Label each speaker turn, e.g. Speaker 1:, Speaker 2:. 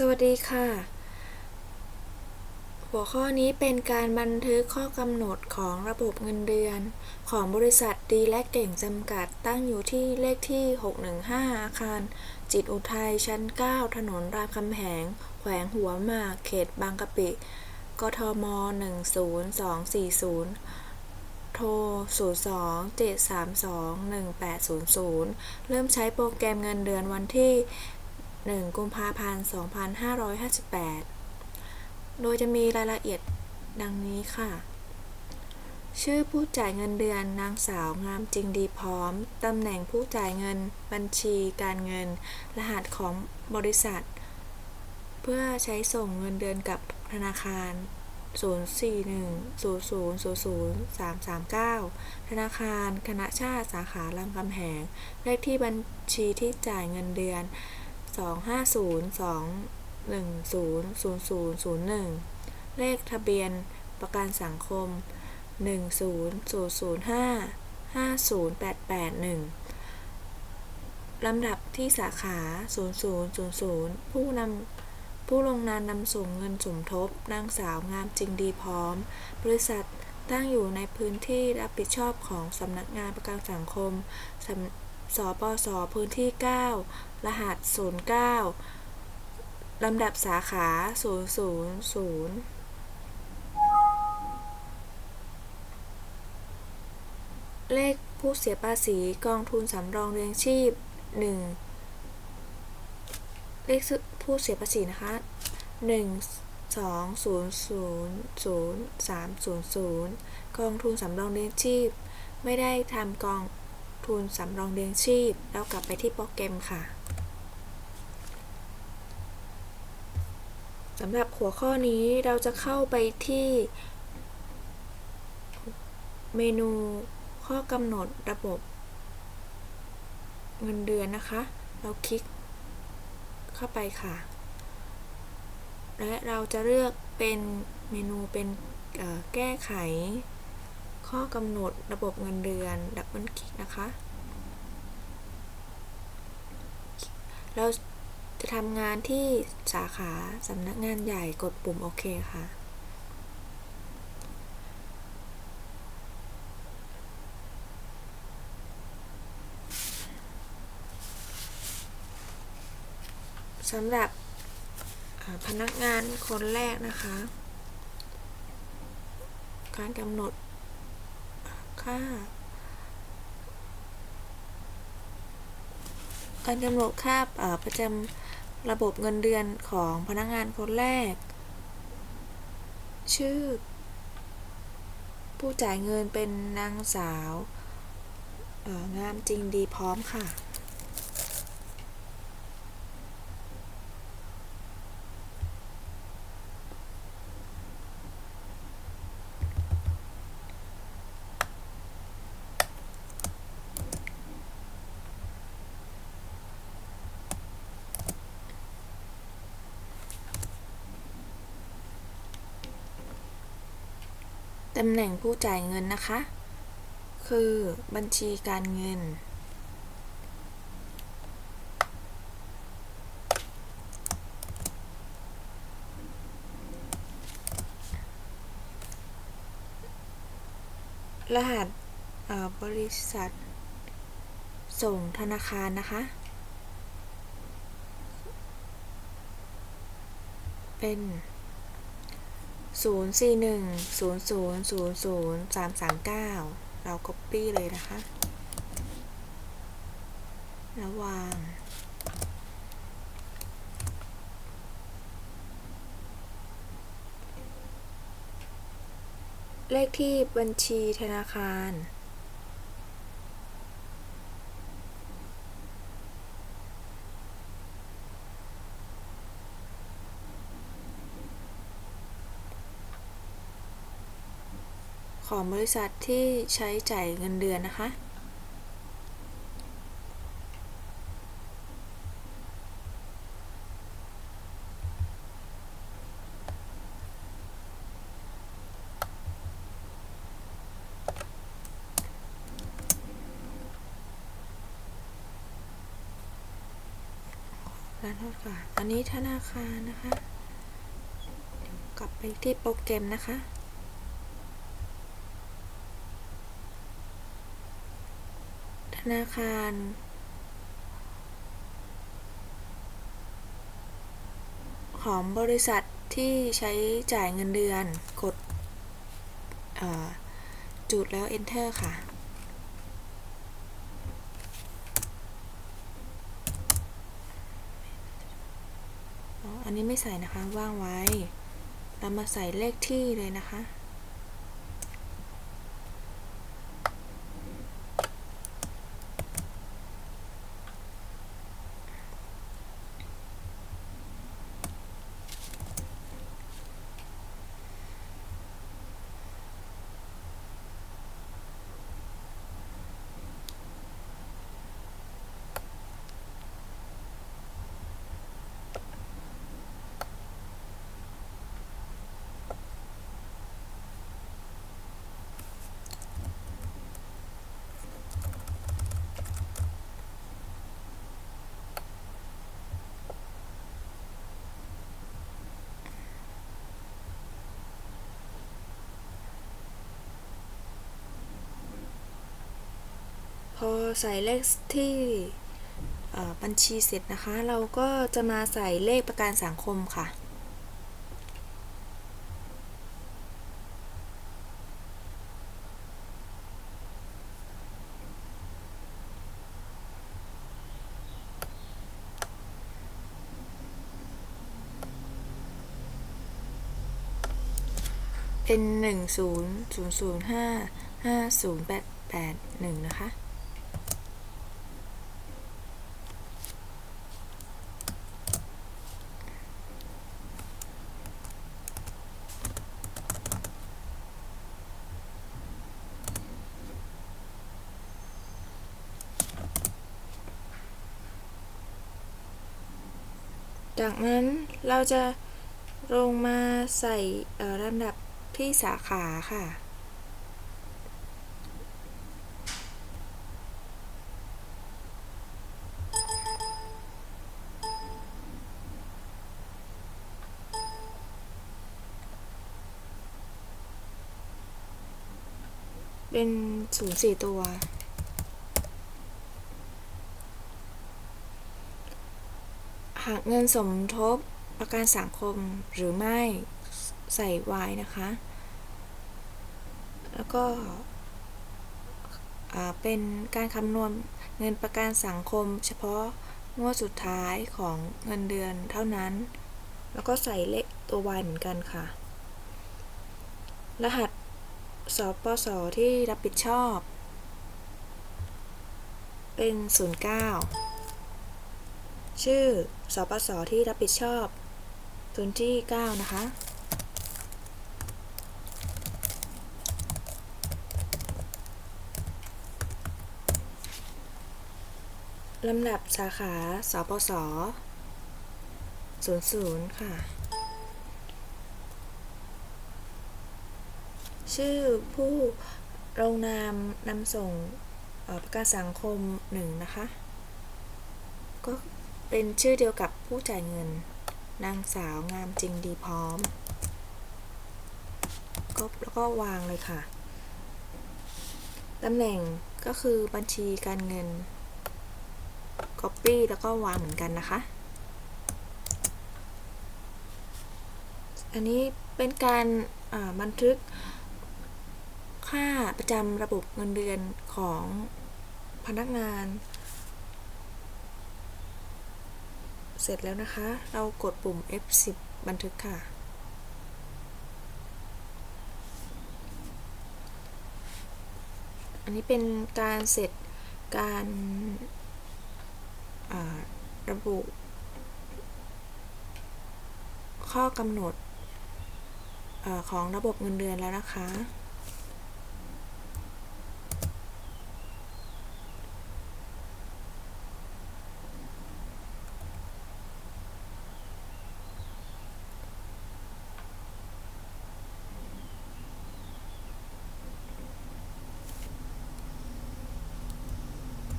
Speaker 1: สวัสดีค่ะ หัวข้อนี้เป็นการบันทึกข้อกำหนดของระบบเงินเดือน ของบริษัทดีและเก่งจำกัดตั้งอยู่ที่เลขที่ 615 อาคาร จิตอุทัยชั้น 9 ถนนรามคำแหง แขวงหัวหมากเขตบางกะปิ กทม 10240 โทร 02-732-1800 เริ่มใช้โปรแกรมเงินเดือนวันที่ 1 กุมภาพันธ์ 2558 โดยจะมีรายละเอียดดังนี้ค่ะ ชื่อผู้จ่ายเงินเดือนนางสาวงามจริงดีพร้อม ตำแหน่งผู้จ่ายเงินบัญชีการเงิน รหัสของบริษัท เพื่อใช้ส่งเงินเดือนกับธนาคาร 041-00-00339 ธนาคาร คณะชาติสาขารามคำแหง เลขที่บัญชีที่จ่ายเงินเดือน 2502100001 เลขทะเบียนประกันสังคม 10005-50881 ลำดับที่สาขา 0000 ผู้นำผู้ลงนามนำส่งเงินสมทบ นางสาวงามจริงดีพร้อม บริษัทตั้งอยู่ในพื้นที่รับผิดชอบของสำนักงานประกันสังคมสสปส พื้นที่ 9 รหัส 09 ลำดับสาขา 000เลขผู้เสียภาษีกองทุนสำรองเลี้ยงชีพ 1 เลขผู้เสียภาษีนะคะ 1 2 0 0 0 3 0 0 กองทุนสำรองเลี้ยงชีพ ไม่ได้ทำกอง ทุนสำรองเลี้ยงชีพแล้วกลับไปที่โปรแกรมค่ะสำหรับหัวข้อนี้เราจะเข้าไปที่เมนูข้อกำหนดระบบ เงินเดือนนะคะ เราคลิกเข้าไปค่ะ และเราจะเลือกเป็นเมนูเป็นแก้ไข ข้อกำหนดระบบเงินเดือนดับเบิลคลิกนะคะ เราจะทำงานที่สาขาสำนักงานใหญ่กดปุ่มโอเคค่ะ สำหรับพนักงานคนแรกนะคะ การกำหนด ค่ะการกำหนดค่าประจำระบบเงินเดือนของพนักงานคนแรก ชื่อ ผู้จ่ายเงินเป็นนางสาวงามจริงดีพร้อมค่ะ ตำแหน่งผู้จ่ายเงินนะคะ คือบัญชีการเงิน รหัสบริษัท ส่งธนาคารนะคะ เป็น 041 00 00 339 เรา copy เลยนะคะ ระวาง เลขที่บัญชีธนาคาร ของบริษัทที่ใช้จ่ายเงินเดือนนะคะรการโทษค่ะ อันนี้ธนาคารนะคะ กลับไปที่โปรแกรมนะคะ นาคาร ของบริษัทที่ใช้จ่ายเงินเดือนกดจุดแล้ว enter ค่ะ อันนี้ไม่ใส่นะคะ ว่างไว้ เรามาใส่เลขที่เลยนะคะ พอใส่เลขที่บัญชีเสร็จนะคะ เราก็จะมาใส่เลขประกันสังคมค่ะ เป็นหนึ่งศูนย์ศูนย์ศูนย์ห้าห้าศูนย์แปดแปดหนึ่งนะคะ จากนั้นเราจะลงมาใส่ลำดับที่สาขาค่ะ เป็นศูนย์สี่ตัว หากเงินสมทบประกันสังคมหรือไม่ใส่ y นะคะ แล้วก็เป็นการคำนวณเงินประกันสังคม เฉพาะงวดสุดท้ายของเงินเดือนเท่านั้น แล้วก็ใส่เลขตัว y เหมือนกันค่ะ รหัสสปสที่รับผิดชอบ เป็น 09 ชื่อ สปส ที่รับผิดชอบ พื้นที่ 9 นะคะ ลำดับสาขา สปส 00 ค่ะ ชื่อผู้ลงนามนำส่งประกันสังคม 1 นะคะ ก็ เป็นชื่อเดียวกับผู้จ่ายเงิน นางสาวงามจริงดีพร้อมก็แล้วก็วางเลยค่ะ ตำแหน่งก็คือบัญชีการเงิน Copy แล้วก็วางเหมือนกันนะคะ อันนี้เป็นการบันทึกค่าประจำระบบเงินเดือนของพนักงาน เสร็จแล้วนะคะ เรากดปุ่ม F10 บันทึกค่ะ อันนี้เป็นการเสร็จการาระบุ ข้อกำหนดอของระบบเงินเดือนแล้วนะคะ